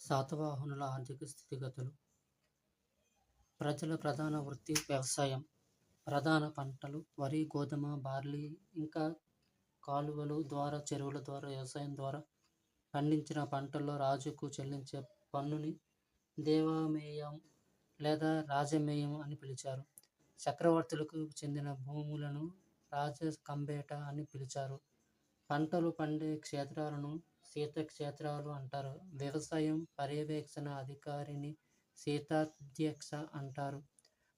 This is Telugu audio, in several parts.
శాతవాహనుల ఆర్థిక స్థితిగతులు. ప్రజల ప్రధాన వృత్తి వ్యవసాయం. ప్రధాన పంటలు వరి గోధుమ బార్లీ ఇంకా కాలువలు ద్వారా చెరువుల ద్వారా వ్యవసాయం ద్వారా పండించిన పంటల్లో రాజుకు చెల్లించే పన్నుని దేవామేయం లేదా రాజమేయం అని పిలిచారు. చక్రవర్తులకు చెందిన భూములను రాజకంబేట అని పిలిచారు. పంటలు పండే క్షేత్రాలను శీతక్షేత్రాలు అంటారు. వ్యవసాయం పర్యవేక్షణ అధికారిని శీతాధ్యక్ష అంటారు.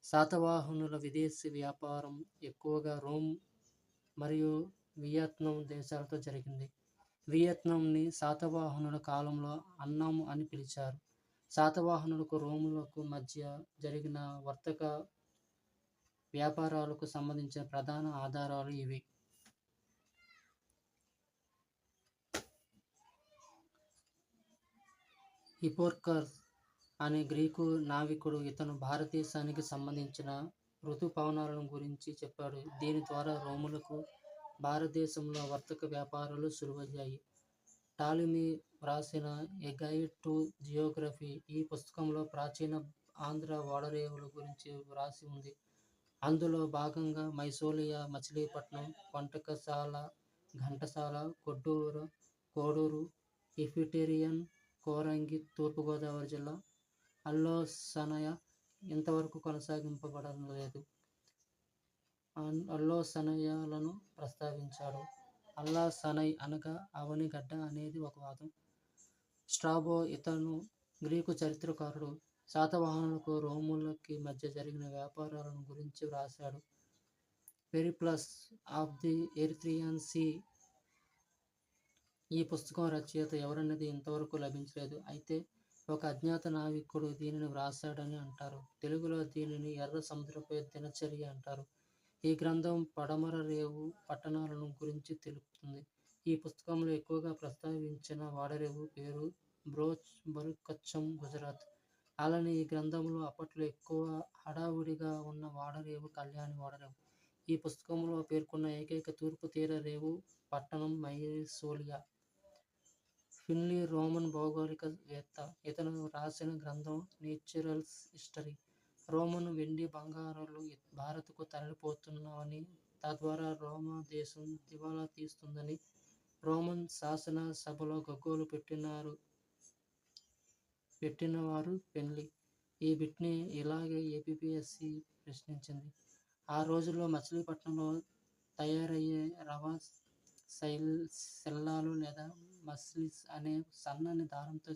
శాతవాహనుల విదేశీ వ్యాపారం ఎక్కువగా రోమ్ మరియు వియత్నాం దేశాలతో జరిగింది. వియత్నాంని శాతవాహనుల కాలంలో అన్నం అని పిలిచారు. శాతవాహనులకు రోములకు మధ్య జరిగిన వర్తక వ్యాపారాలకు సంబంధించిన ప్రధాన ఆధారాలు ఇవి. హిపోర్కర్ అనే గ్రీకు నావికుడు ఇతను భారతదేశానికి సంబంధించిన ఋతుపవనాలను గురించి చెప్పాడు. దీని ద్వారా రోములకు భారతదేశంలో వర్తక వ్యాపారాలు సులువయ్యాయి. టాలిమీ వ్రాసిన ఎ గైడ్ టు జియోగ్రఫీ ఈ పుస్తకంలో ప్రాచీన ఆంధ్ర ఓడరేవుల గురించి వ్రాసి ఉంది. అందులో భాగంగా మైసోలియా మచిలీపట్నం వంటకశాల ఘంటసాల కొడ్డూరు కోడూరు ఇఫిటేరియన్ కోరంగి తూర్పుగోదావరి జిల్లా అల్లోసనయ ఇంతవరకు కొనసాగింపబడలేదు అల్లోసనయలను ప్రస్తావించాడు అల్లా సనై అనగా అవనిగడ్డ అనేది ఒక వాదం. స్ట్రాబో ఇతను గ్రీకు చరిత్రకారుడు. శాతవాహనులకు రోములకి మధ్య జరిగిన వ్యాపారాలను గురించి వ్రాశాడు. Periplus of the Erythraean Sea ఈ పుస్తకం రచయిత ఎవరన్నది ఇంతవరకు లభించలేదు. అయితే ఒక అజ్ఞాత నావికుడు దీనిని వ్రాసాడని అంటారు. తెలుగులో దీనిని ఎర్ర సముద్రపై దినచర్య అంటారు. ఈ గ్రంథం పడమర రేవు పట్టణాలను గురించి తెలుపుతుంది. ఈ పుస్తకంలో ఎక్కువగా ప్రస్తావించిన వాడరేవు పేరు బ్రోచ్ బరుకచ్చం గుజరాత్. అలానే ఈ గ్రంథంలో అప్పట్లో ఎక్కువ హడావుడిగా ఉన్న వాడరేవు కళ్యాణి వాడరేవు. ఈ పుస్తకంలో పేర్కొన్న ఏకైక తూర్పు తీర రేవు పట్టణం మైసోలియా. ఫిన్లీ రోమన్ భౌగోళికవేత్త ఇతను రాసిన గ్రంథం నేచురల్స్ హిస్టరీ. రోమన్ వెండి బంగారాలు భారత్కు తరలిపోతున్నామని తద్వారా రోమా దేశం దివాలా తీస్తుందని రోమన్ శాసన సభలో గగ్గోలు పెట్టినారు పెట్టినవారు పెన్లీ ఈ బిట్ని ఇలాగే ఏపీఎస్సి ప్రశ్నించింది. ఆ రోజుల్లో మచిలీపట్నంలో తయారయ్యే రవా శైల్ శిల్లాలు లేదా మస్లిస్ అనే సన్నని దారంతో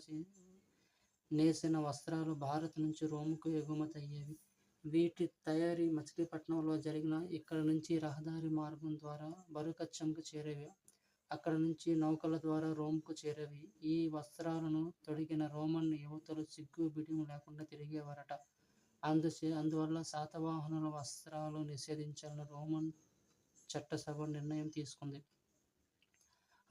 నేసిన వస్త్రాలు భారత్ నుంచి రోమ్కు ఎగుమతి అయ్యేవి వీటి తయారీ మచిలీపట్నంలో జరిగిన ఇక్కడ నుంచి రహదారి మార్గం ద్వారా బరుకచ్చంకు చేరేవి. అక్కడ నుంచి నౌకల ద్వారా రోమ్కు చేరేవి. ఈ వస్త్రాలను తొడిగిన రోమన్ యువతలు సిగ్గు బిడియం లేకుండా తిరిగేవారట. అందుచే అందువల్ల శాతవాహనుల వస్త్రాలు నిషేధించాలని రోమన్ చట్టసభ నిర్ణయం తీసుకుంది.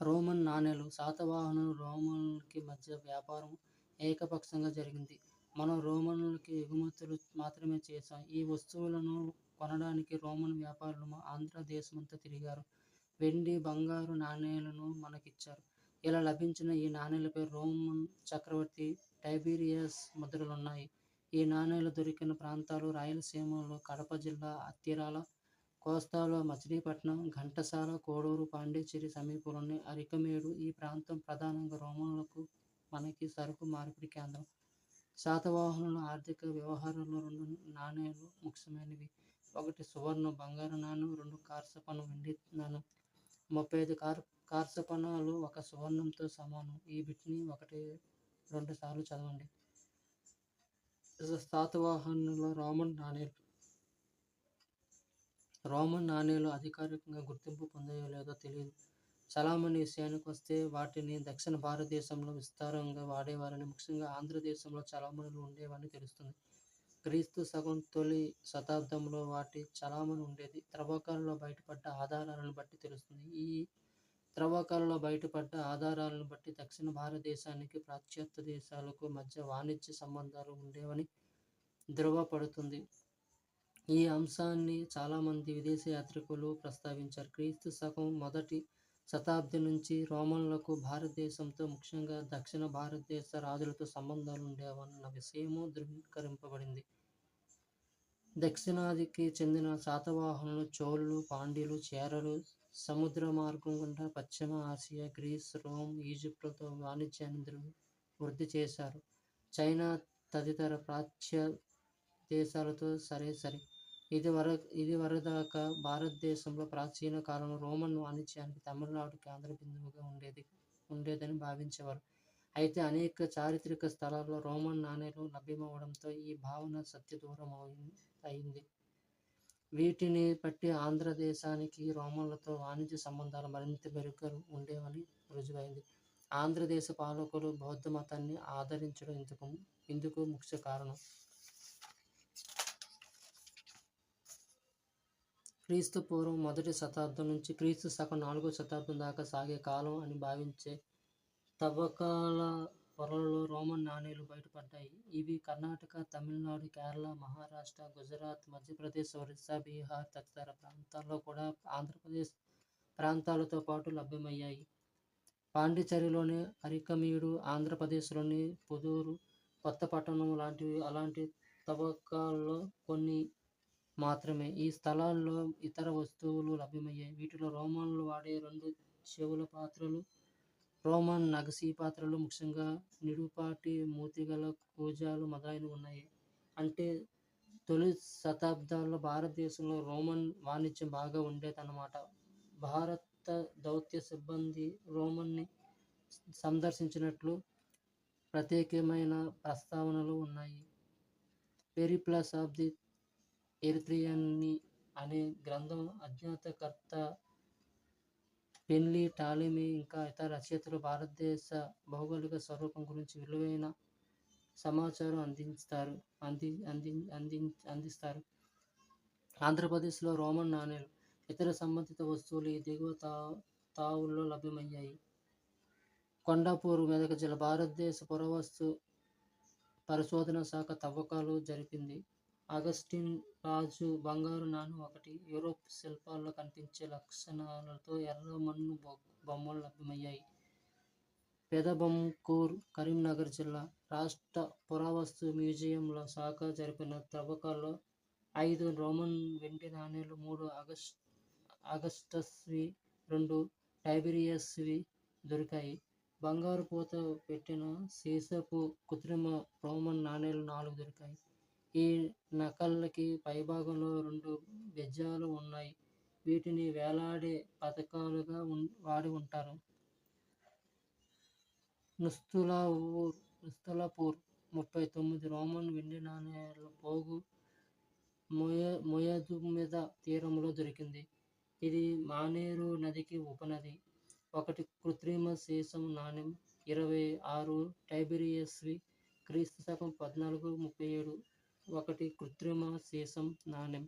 రోమన్ నాణేలు శాతవాహనులు రోమన్లకి మధ్య వ్యాపారం ఏకపక్షంగా జరిగింది. మనం రోమన్లకి ఎగుమతులు మాత్రమే చేశాం. ఈ వస్తువులను కొనడానికి రోమన్ వ్యాపారులు ఆంధ్ర దేశమంతా తిరిగారు. వెండి బంగారు నాణేలను మనకిచ్చారు. ఇలా లభించిన ఈ నాణేలపై రోమన్ చక్రవర్తి టైబీరియస్ ముద్రలున్నాయి. ఈ నాణేలు దొరికిన ప్రాంతాలు రాయలసీమలో కడప జిల్లా అత్తిరాల కోస్తాలో మచిలీపట్నం ఘంటసాల కోడూరు పాండిచ్చేరి సమీపంలోని అరికమేడు ఈ ప్రాంతం ప్రధానంగా రోమన్లకు మనకి సరుకు మార్పిడి కేంద్రం. శాతవాహనుల ఆర్థిక వ్యవహారాల్లో రెండు నాణేలు ముఖ్యమైనవి. ఒకటి సువర్ణ బంగారు నాణం రెండు కార్సపనం వెండి నాణం. ముప్పై ఐదు కార్ కార్సపనాలు ఒక సువర్ణంతో సమానం. ఈ బిట్ని ఒకటి రెండు సార్లు చదవండి. శాతవాహనుల రోమన్ నాణేలు. రోమన్ నాణేలు అధికారికంగా గుర్తింపు పొందాయో లేదో తెలియదు చలామణి విషయానికి వస్తే వాటిని దక్షిణ భారతదేశంలో విస్తారంగా వాడేవారని ముఖ్యంగా ఆంధ్రదేశంలో చలామణులు ఉండేవని తెలుస్తుంది. క్రీస్తు సగం తొలి శతాబ్దంలో వాటి చలామణి ఉండేది. త్రవ్వకాలలో బయటపడ్డ ఆధారాలను బట్టి తెలుస్తుంది. ఈ త్రవ్వకాలలో బయటపడ్డ ఆధారాలను బట్టి దక్షిణ భారతదేశానికి పాశ్చాత్య దేశాలకు మధ్య వాణిజ్య సంబంధాలు ఉండేవని ధృవపడుతుంది ఈ అంశాన్ని చాలామంది విదేశీ యాత్రికులు ప్రస్తావించారు. క్రీస్తు శకం మొదటి శతాబ్ది నుంచి రోమన్లకు భారతదేశంతో ముఖ్యంగా దక్షిణ భారతదేశ రాజులతో సంబంధాలు ఉండేవన్న విషయము ధృవీకరింపబడింది. దక్షిణాదికి చెందిన శాతవాహనులు చోళ్ళు పాండ్యులు చేరలు సముద్ర మార్గం గుండా పశ్చిమ ఆసియా గ్రీస్ రోమ్ ఈజిప్టులతో వాణిజ్యాన్ని వృద్ధి చేశారు. చైనా తదితర ప్రాచ్య దేశాలతో సరే సరే ఇది వర ఇది వరదాకా భారతదేశంలో ప్రాచీన కాలంలో రోమన్ వాణిజ్యానికి తమిళనాడు కేంద్ర బిందువుగా ఉండేది ఉండేదని భావించేవారు. అయితే అనేక చారిత్రక స్థలాల్లో రోమన్ నాణేలు లభ్యమవడంతో ఈ భావన సత్యదూరం అయి- అయింది. వీటిని బట్టి ఆంధ్రదేశానికి రోమన్లతో వాణిజ్య సంబంధాలు మరింత మెరుగ్గా ఉండేవని రుజువైంది. ఆంధ్రదేశ పాలకులు బౌద్ధ మతాన్ని ఆదరించడం ఇందుకు ఇందుకు ముఖ్య కారణం. క్రీస్తు పూర్వం మొదటి శతాబ్దం నుంచి క్రీస్తు శకం నాలుగో శతాబ్దం దాకా సాగే కాలం అని భావించే తవ్వకాల పొరలలో రోమన్ నాణేలు బయటపడ్డాయి. ఇవి కర్ణాటక తమిళనాడు కేరళ మహారాష్ట్ర గుజరాత్ మధ్యప్రదేశ్ ఒరిస్సా బీహార్ తదితర ప్రాంతాల్లో కూడా ఆంధ్రప్రదేశ్ ప్రాంతాలతో పాటు లభ్యమయ్యాయి. పాండిచేరిలోని అరికమీడు ఆంధ్రప్రదేశ్లోని పుదూరు కొత్తపట్టణం లాంటివి అలాంటి తవ్వకాల్లో కొన్ని మాత్రమే. ఈ స్థలాల్లో ఇతర వస్తువులు లభ్యమయ్యాయి. వీటిలో రోమన్లు వాడే రెండు చెవుల పాత్రలు రోమన్ నగసీ పాత్రలు ముఖ్యంగా నిడుపాటి మూతిగల కూజాలు మొదలైనవి ఉన్నాయి. అంటే తొలి శతాబ్దాల్లో భారతదేశంలో రోమన్ వాణిజ్యం బాగా ఉండేదన్నమాట. భారత దౌత్య సిబ్బంది రోమన్ని సందర్శించినట్లు ప్రత్యేకమైన ప్రస్తావనలు ఉన్నాయి. పెరిప్లస్ ఆఫ్ ది ఎరిత్రియన్ని అనే గ్రంథం అజ్ఞాతకర్త పెన్లీ టాలిమీ ఇంకా ఇతర రచయితలు భారతదేశ భౌగోళిక స్వరూపం గురించి విలువైన సమాచారం అందిస్తారు అంది అంది అంది అందిస్తారు. ఆంధ్రప్రదేశ్లో రోమన్ నాణేలు ఇతర సంబంధిత వస్తువులు ఈ దిగువ తా తావుల్లో లభ్యమయ్యాయి. కొండాపూర్ మెదక జిల్లా భారతదేశ పురావస్తు పరిశోధన శాఖ తవ్వకాలు జరిపింది. అగస్టిన్ రాజు బంగారు నాణెం ఒకటి. యూరోప్ శిల్పాల్లో కనిపించే లక్షణాలతో ఎర్ర మన్ను బొ- బొమ్మలు లభ్యమయ్యాయి. పెదబంకూర్ కరీంనగర్ జిల్లా రాష్ట్ర పురావస్తు మ్యూజియంల శాఖ జరిపిన త్రవ్వకాల్లో ఐదు రోమన్ వెండి నాణేలు మూడు ఆగస్ట్ అగస్టస్వి రెండు టైబిరియస్వి దొరికాయి. బంగారు పూత పెట్టిన సీసపు కృత్రిమ రోమన్ నాణేలు నాలుగు దొరికాయి. ఈ నకళ్ళకి పైభాగంలో రెండు బెజ్జాలు ఉన్నాయి. వీటిని వేలాడే పథకాలుగా వాడి ఉంటారు. నుస్తులావూర్ నుస్తలాపూర్ ముప్పై తొమ్మిది రోమన్ వెండి నాణేల పోగు మొయ మొయదు మీద తీరంలో దొరికింది. ఇది మానేరు నదికి ఉపనది. ఒకటి కృత్రిమ సీసం నాణెం ఇరవై ఆరు టైబిరియస్వి క్రీస్తు శకం పద్నాలుగు ముప్పై ఏడు ఒకటి కృత్రిమ సీసం నాణెం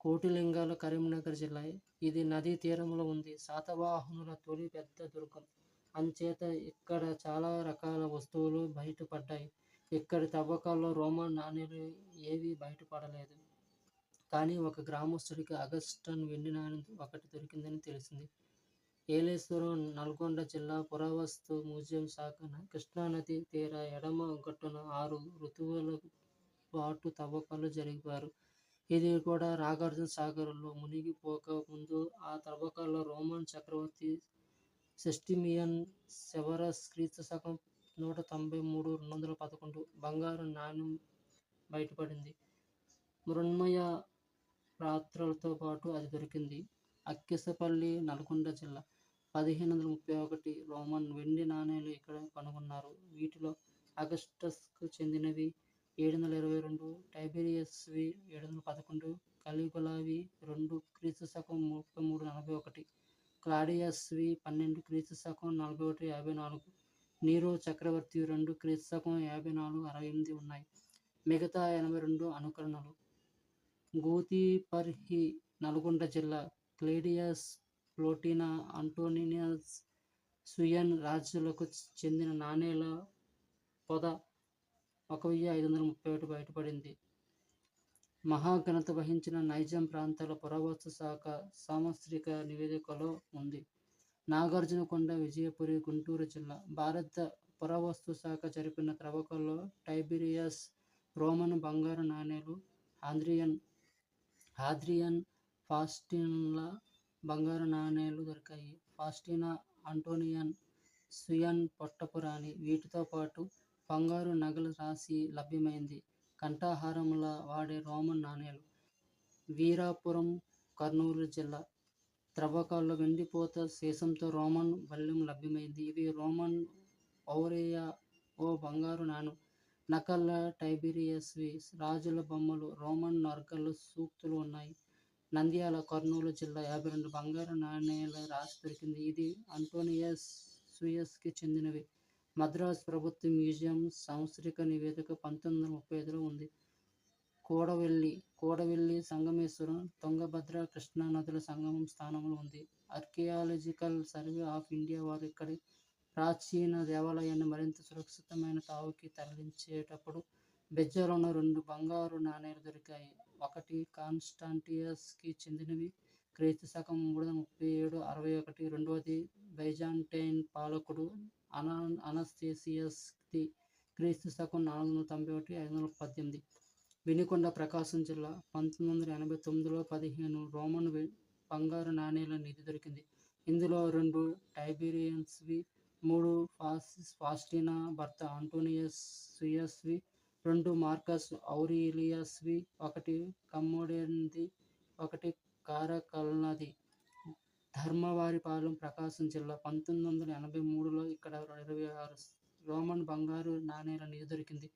కోటిలింగాల కరీంనగర్ జిల్లా. ఇది నదీ తీరంలో ఉంది. శాతవాహనుల తొలి పెద్ద దుర్గం. అంచేత ఇక్కడ చాలా రకాల వస్తువులు బయటపడ్డాయి. ఇక్కడి తవ్వకాల్లో రోమన్ నాణేలు ఏవి బయటపడలేదు. కానీ ఒక గ్రామస్తుడికి అగస్టన్ వెండి నాణ్యం ఒకటి దొరికిందని తెలిసింది. ఏలేశ్వరం నల్గొండ జిల్లా పురావస్తు మ్యూజియం శాఖన కృష్ణానది తీర ఎడమ గట్టున ఆరు ఋతువులకు పాటు తవ్వకాలు జరిపారు. ఇది కూడా నాగార్జున సాగర్లో మునిగిపోక ముందు ఆ తవ్వకాల్లో రోమన్ చక్రవర్తి సెస్టిమియన్ సెవరస్ క్రీస్తు శకం నూట తొంభై మూడు రెండు వందల పదకొండు బంగారు నాణ్యం బయటపడింది. మృణ్మయ పాత్రలతో పాటు అది దొరికింది. అక్కిసపల్లి నల్గొండ జిల్లా పదిహేను వందల ముప్పై ఒకటి రోమన్ వెండి నాణేలు ఇక్కడ కనుగొన్నారు. వీటిలో అగస్టస్కు చెందినవి ఏడు వందల ఇరవై రెండు టైబేరియస్వి ఏడు వందల పదకొండు కలిగులావి రెండు క్రీస్తు శకం ముప్పై మూడు నలభై ఒకటి క్లాడియస్వి పన్నెండు క్రీస్తు శకం నలభై ఒకటి యాభై నాలుగు నీరో చక్రవర్తి రెండు క్రీస్తు శకం యాభై నాలుగు అరవై ఎనిమిది ఉన్నాయి. మిగతా ఎనభై రెండు అనుకరణలు. గూతిపర్హి నల్గొండ జిల్లా క్లేడియస్ ప్లోటినా అంటోనియస్ సుయన్ రాజులకు చెందిన నాణేల పొద ఒక వెయ్యి ఐదు వందల ముప్పై ఒకటి బయటపడింది. మహాఘనత వహించిన నైజాం ప్రాంతాల పురావస్తు శాఖ సామస్త్రిక నివేదికలో ఉంది. నాగార్జునకొండ విజయపురి గుంటూరు జిల్లా. భారత పురావస్తు శాఖ జరిపిన త్రవ్వకంలో టైబీరియస్ రోమన్ బంగారు నాణేలు ఆంద్రియన్ ఆద్రియన్ ఫాస్టిన్ల బంగారు నాణేలు దొరికాయి. ఫాస్టినా అంటోనియన్ సుయన్ పొట్టపురాణి వీటితో పాటు బంగారు నగల రాశి లభ్యమైంది. కంఠాహారముల వాడే రోమన్ నాణేలు. వీరాపురం కర్నూలు జిల్లా. త్రవ్వకాల్లో వెండిపోత సీసంతో రోమన్ బల్లెం లభ్యమైంది. ఇవి రోమన్ ఔరేయ ఓ బంగారు నాణం. నకల్ల టైబీరియస్వి రాజుల బొమ్మలు రోమన్ నర్గలు సూక్తులు ఉన్నాయి. నంద్యాల కర్నూలు జిల్లా యాభై రెండు బంగారు నాణేల రాశి దొరికింది. ఇది అంటోనియస్ సుయస్కి చెందినవి. మద్రాస్ ప్రభుత్వ మ్యూజియం సాంస్కృతిక నివేదిక పంతొమ్మిది వందల ముప్పై ఐదులో ఉంది. కూడవెల్లి కూడవెల్లి సంగమేశ్వరం తుంగభద్ర కృష్ణా నదుల సంగమం స్థానంలో ఉంది. ఆర్కియాలజికల్ సర్వే ఆఫ్ ఇండియా వారు ఇక్కడి ప్రాచీన దేవాలయాన్ని మరింత సురక్షితమైన తావుకి తరలించేటప్పుడు బెజ్జలోని రెండు బంగారు నాణేలు దొరికాయి. ఒకటి కాన్స్టాంటియస్కి చెందినవి. క్రీస్తు శకం మూడు వందల ముప్పై ఏడు అరవై ఒకటి రెండవది బైజాంటైన్ పాలకుడు అనా అనస్థేసియస్ది క్రీస్తు శకం నాలుగు వందల తొంభై ఒకటి ఐదు వందల పద్దెనిమిది. వినుకొండ ప్రకాశం జిల్లా పంతొమ్మిది వందల ఎనభై తొమ్మిదిలో పదిహేను రోమన్ బంగారు నాణేల నిధి దొరికింది. ఇందులో రెండు టైబీరియన్స్వి మూడు ఫాసిస్ ఫాస్టినా భర్త ఆంటోనియస్ సుయస్వి రెండు మార్కస్ ఔరీలియస్వి ఒకటి కమ్మోడెన్ది ఒకటి కారకల్నది ధర్మవారిపాలెం ప్రకాశం జిల్లా పంతొమ్మిది వందల ఎనభై మూడులో ఇక్కడ ఇరవై ఆరు రోమన్ బంగారు నాణేల నిధి దొరికింది.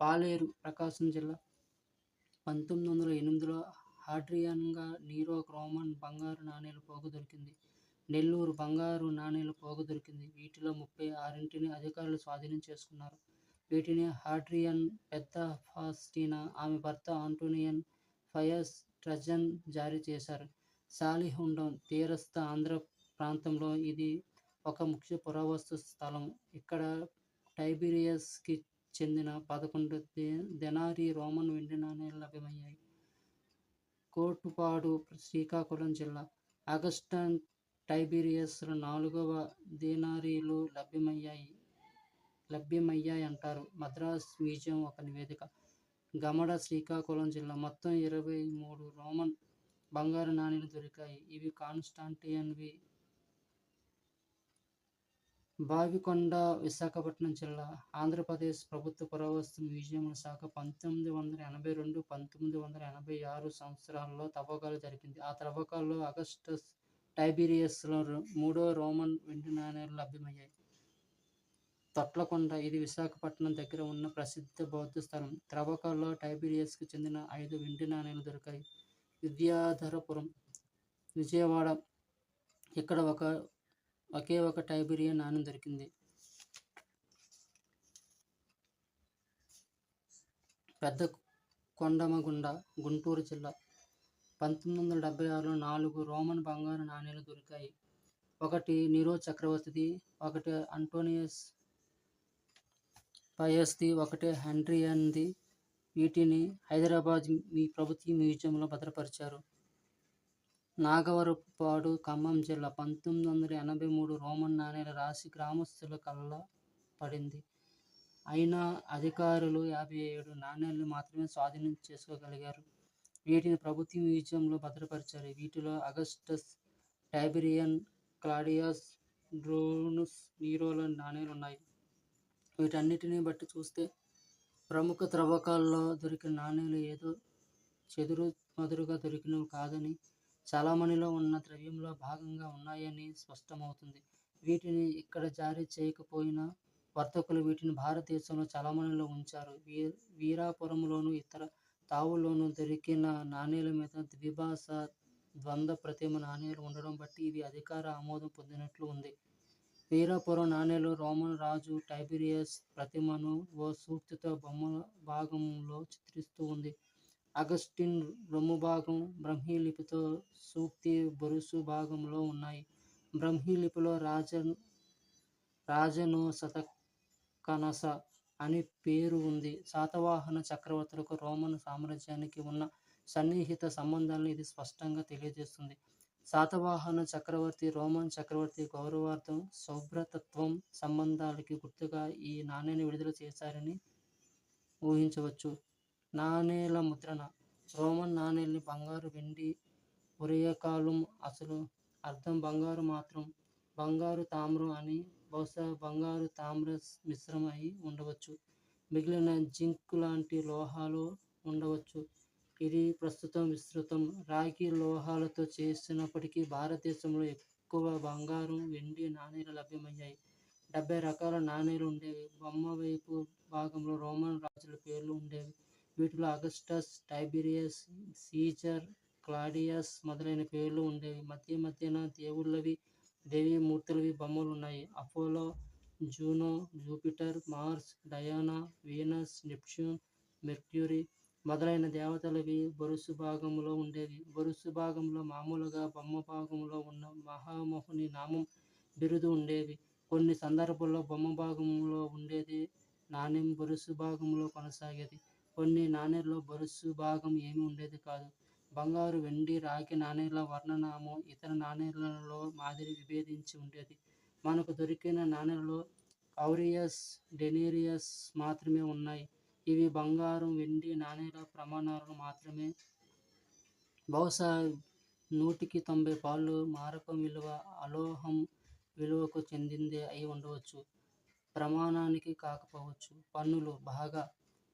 పాలేరు ప్రకాశం జిల్లా పంతొమ్మిది వందల ఎనిమిదిలో హాడ్రియాన్గా నీరో రోమన్ బంగారు నాణేల పోగు దొరికింది. నెల్లూరు బంగారు నాణేల పోగు దొరికింది. వీటిలో ముప్పై ఆరింటిని అధికారులు స్వాధీనం చేసుకున్నారు. వీటిని హాడ్రియన్ పెద్ద ఫాస్టినా ఆమె భర్త ఆంటోనియన్ ఫయస్ ట్రజన్ జారీ చేశారు. సాలిహుండం తీరస్థ ఆంధ్ర ప్రాంతంలో ఇది ఒక ముఖ్య పురావస్తు స్థలం. ఇక్కడ టైబీరియస్కి చెందిన పదకొండు దెనారి రోమన్ వెండి నాణేలు లభ్యమయ్యాయి. కోటుపాడు శ్రీకాకుళం జిల్లా. ఆగస్టన్ టైబీరియస్ నాలుగవ దేనారీలు లభ్యమయ్యాయి లభ్యమయ్యాయి అంటారు మద్రాస్ మ్యూజియం ఒక నివేదిక. గమడ శ్రీకాకుళం జిల్లా. మొత్తం ఇరవై మూడు రోమన్ బంగారు నాణేలు దొరికాయి. ఇవి కాన్స్టాంటియన్వి. బావికొండ విశాఖపట్నం జిల్లా. ఆంధ్రప్రదేశ్ ప్రభుత్వ పురావస్తు మ్యూజియంల శాఖ పంతొమ్మిది వందల ఎనభై రెండు పంతొమ్మిది వందల ఎనభై ఆరు సంవత్సరాల్లో తవ్వకాలు జరిపింది. ఆ తవ్వకాల్లో అగస్టస్ టైబీరియస్లో రో- మూడో రోమన్ వెండి నాణేలు లభ్యమయ్యాయి. తొట్లకొండ ఇది విశాఖపట్నం దగ్గర ఉన్న ప్రసిద్ధ బౌద్ధ స్థలం. త్రవ్వకాల్లో టైబీరియస్కి చెందిన ఐదు వెండి నాణేలు దొరికాయి. విద్యాధరపురం విజయవాడ ఇక్కడ ఒక ఒకే ఒక టైబీరియన్ నాణెం దొరికింది. పెద్ద కొండమగుండ గుంటూరు జిల్లా. పంతొమ్మిది వందల డెబ్బై ఆరులో నాలుగు రోమన్ బంగారు నాణేలు దొరికాయి. ఒకటి నీరో చక్రవర్తిది ఒకటి అంటోనియస్ పయస్ది ఒకటి హెన్రియన్ది వీటిని హైదరాబాద్ మీ ప్రభుత్వ మ్యూజియంలో భద్రపరిచారు. నాగవరపాడు ఖమ్మం జిల్లా పంతొమ్మిది వందల ఎనభై మూడు రోమన్ నాణేల రాశి గ్రామస్తుల కళ్ళ పడింది. అయినా అధికారులు యాభై ఏడు నాణేలు మాత్రమే స్వాధీనం చేసుకోగలిగారు. వీటిని ప్రభుత్వ మ్యూజియంలో భద్రపరిచారు. వీటిలో అగస్టస్ టైబిరియన్ క్లాడియస్ డ్రోనుస్ నీరోల నాణేలు ఉన్నాయి. వీటన్నిటిని బట్టి చూస్తే ప్రముఖ త్రవ్వకాల్లో దొరికిన నాణేలు ఏదో చెదురు మదురుగా దొరికినవి కాదని చలామణిలో ఉన్న ద్రవ్యంలో భాగంగా ఉన్నాయని స్పష్టమవుతుంది. వీటిని ఇక్కడ జారీ చేయకపోయినా వర్తకులు వీటిని భారతదేశంలో చలామణిలో ఉంచారు. వీ వీరాపురంలోను ఇతర తావుల్లోనూ దొరికిన నాణేల మీద ద్విభాష ద్వంద్వ ప్రతిమ నాణేలు ఉండడం బట్టి ఇవి అధికార ఆమోదం పొందినట్లు ఉంది. వీరాపురం నాణేలు రోమన్ రాజు టైబీరియస్ ప్రతిమను ఓ సూక్తితో బొమ్మల భాగంలో చిత్రిస్తూ ఉంది. అగస్టిన్ రొమ్ము భాగం బ్రహ్మీ లిపితో సూక్తి బొరుసు భాగంలో ఉన్నాయి. బ్రహ్మీ లిపిలో రాజన్ రాజను శతకనస అని పేరు ఉంది. శాతవాహన చక్రవర్తులకు రోమన్ సామ్రాజ్యానికి ఉన్న సన్నిహిత సంబంధాలను ఇది స్పష్టంగా తెలియజేస్తుంది. శాతవాహన చక్రవర్తి రోమన్ చక్రవర్తి గౌరవార్థం శుభ్రతత్వం సంబంధాలకి గుర్తుగా ఈ నాణేని విడుదల చేశారని ఊహించవచ్చు. నాణేల ముద్రణ. రోమన్ నాణేల్ని బంగారు వెండి ఉరయకాలం అసలు అర్థం బంగారు మాత్రం బంగారు తామ్రం అని బహుశా బంగారు తామ్ర మిశ్రమం అయి ఉండవచ్చు. మిగిలిన జింక్ లాంటి లోహాలు ఉండవచ్చు. ఇది ప్రస్తుతం విస్తృతం. రాగి లోహాలతో చేసినప్పటికీ భారతదేశంలో ఎక్కువ బంగారం వెండి నాణేలు లభ్యమయ్యాయి. డెబ్బై రకాల నాణేలు ఉండేవి. బొమ్మ వైపు భాగంలో రోమన్ రాజుల పేర్లు ఉండేవి. వీటిలో అగస్టస్ టైబీరియస్ సీజర్ క్లాడియస్ మొదలైన పేర్లు ఉండేవి. మధ్య మధ్యన దేవుళ్ళవి దేవీ మూర్తులవి బొమ్మలు ఉన్నాయి. Apollo Juno Jupiter Mars Diana Venus Neptune Mercury మొదలైన దేవతలవి బొరుసు భాగంలో ఉండేవి. బొరుసు భాగంలో మామూలుగా బొమ్మ భాగంలో ఉన్న మహామహుని నామం బిరుదు ఉండేవి. కొన్ని సందర్భాల్లో బొమ్మ భాగంలో ఉండేది నాణ్యం బొరుసు భాగంలో కొనసాగేది. కొన్ని నాణేల్లో బొరుసు భాగం ఏమీ ఉండేది కాదు. బంగారు వెండి రాగి నాణేల వర్ణనామం ఇతర నాణేలలో మాదిరి విభేదించి ఉండేది. మనకు దొరికిన నాణ్యాలలో ఔరియస్ డెనీరియస్ మాత్రమే ఉన్నాయి. ఇవి బంగారం వెండి నాణేల ప్రమాణాలను మాత్రమే. బహుశా నూటికి తొంభై పాళ్ళు మారకం విలువ అలోహం విలువకు చెందిందే అయి ఉండవచ్చు. ప్రమాణానికి కాకపోవచ్చు. పన్నులు బాగా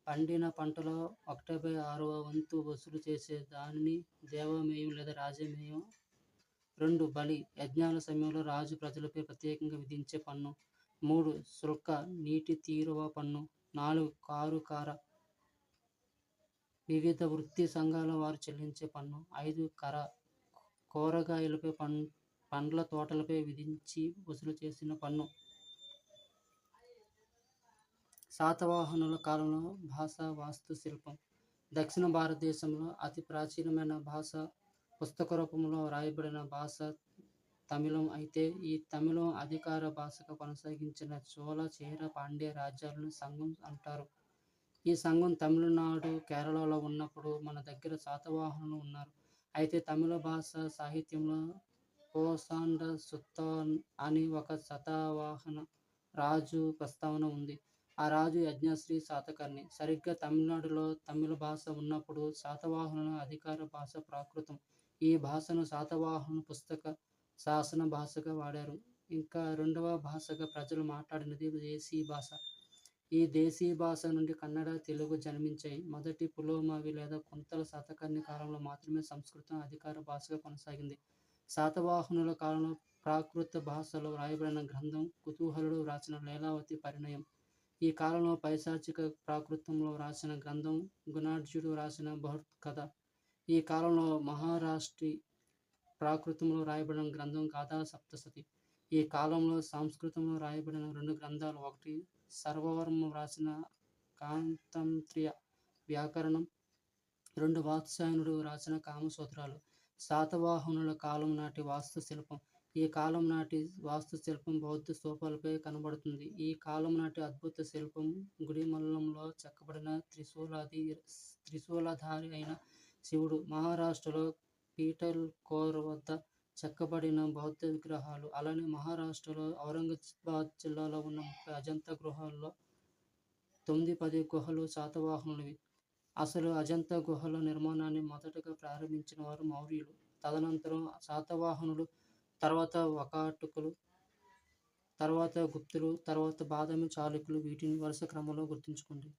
పండిన పంటలో ఒకటిపై ఆరవ వంతు వసూలు చేసే దానిని దేవమేయం లేదా రాజమేయం. రెండు బలి యజ్ఞాల సమయంలో రాజు ప్రజలపై ప్రత్యేకంగా విధించే పన్ను. మూడు శుల్క నీటి తీరువ పన్ను. నాలుగు కారు కార. వివిధ వృత్తి సంఘాల వారు చెల్లించే పన్ను ఐదు కర కూరగాయలపై పన్ పండ్ల తోటలపై విధించి వసూలు చేసిన పన్ను. శాతవాహనుల కాలంలో భాష వాస్తు శిల్పం. దక్షిణ భారతదేశంలో అతి ప్రాచీనమైన భాష పుస్తక రూపంలో రాయబడిన భాష తమిళం అయితే ఈ తమిళం అధికార భాషగా కొనసాగించిన చోళ చేర పాండ్య రాజ్యాలను సంఘం అంటారు. ఈ సంఘం తమిళనాడు కేరళలో ఉన్నప్పుడు మన దగ్గర శాతవాహనులు ఉన్నారు. అయితే తమిళ భాష సాహిత్యంలో పోసాండ సుత్తాన్ అని ఒక శతవాహన రాజు ప్రస్తావన ఉంది. ఆ రాజు యజ్ఞశ్రీ శాతకర్ణి. సరిగ్గా తమిళనాడులో తమిళ భాష ఉన్నప్పుడు శాతవాహనుల అధికార భాష ప్రాకృతం. ఈ భాషను శాతవాహన పుస్తక శాసన భాషగా వాడారు. ఇంకా రెండవ భాషగా ప్రజలు మాట్లాడినది దేశీ భాష. ఈ దేశీ భాష నుండి కన్నడ తెలుగు జన్మించాయి. మొదటి పులోమావి లేదా కుంతల శాతకర్ణి కాలంలో మాత్రమే సంస్కృతం అధికార భాషగా కొనసాగింది. శాతవాహనుల కాలంలో ప్రాకృత భాషలో రాయబడిన గ్రంథం కుతూహలుడు రాసిన లీలావతి పరిణయం. ఈ కాలంలో పైశాచిక ప్రాకృతంలో రాసిన గ్రంథం గుణార్జుడు రాసిన బహుత్ కథ ఈ కాలంలో మహారాష్ట్రి ప్రాకృతంలో రాయబడిన గ్రంథం గాథా సప్తసతి. ఈ కాలంలో సంస్కృతంలో రాయబడిన రెండు గ్రంథాలు ఒకటి సర్వవర్మ రాసిన కాంతంత్రియ వ్యాకరణం రెండు వాత్సాయనుడు రాసిన కామసూత్రాలు. శాతవాహనుల కాలం నాటి వాస్తు శిల్పం ఈ కాలం నాటి వాస్తు శిల్పం బౌద్ధ స్తూపాలపై కనబడుతుంది. ఈ కాలం నాటి అద్భుత శిల్పం గుడిమల్లంలో చెక్కబడిన త్రిశూలాది త్రిశూలధారి అయిన శివుడు మహారాష్ట్రలో పీటల్ కోర్ వద్ద చెక్కబడిన బౌద్ధ విగ్రహాలు అలానే మహారాష్ట్రలో ఔరంగాబాద్ జిల్లాలో ఉన్న ముప్పై అజంతా గృహాల్లో తొమ్మిది పది గుహలు శాతవాహనులవి. అసలు అజంతా గుహల నిర్మాణాన్ని మొదటగా ప్రారంభించిన వారు మౌర్యులు. తదనంతరం శాతవాహనులు తర్వాత వకాటకులు తర్వాత గుప్తులు తర్వాత బాదామి చాళుక్యులు వీటిని వరుస క్రమంలో గుర్తుంచుకోండి